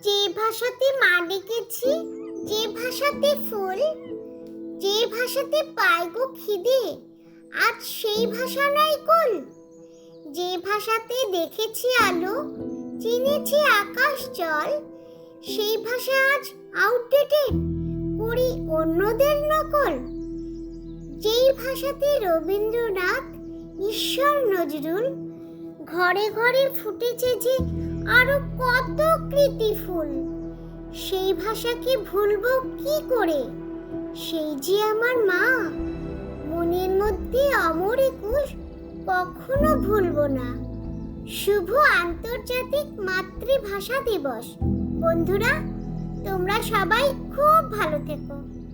যে ভাষাতে মা ডেকেছি, যে ভাষাতে ফুল, যে ভাষাতে পায় গো খিদে, আজ সেই ভাষা নাই কুল। যে ভাষাতে দেখেছি আলো, চিনেছি আকাশ জল, সেই ভাষা আজ আউটডেটেড করি অন্যদের নকল। যেই ভাষাতে রবীন্দ্রনাথ, ঈশ্বর নজরুল, ঘরে ঘরে ফুটেছে যে আরও কত কৃতি ফুল। সেই ভাষাকে ভুলবো কি করে? সেই যে আমার মা, মনের মধ্যে অমর একুশ কখনো ভুলবো না। শুভ আন্তর্জাতিক মাতৃভাষা দিবস। বন্ধুরা, তোমরা সবাই খুব ভালো থেকো।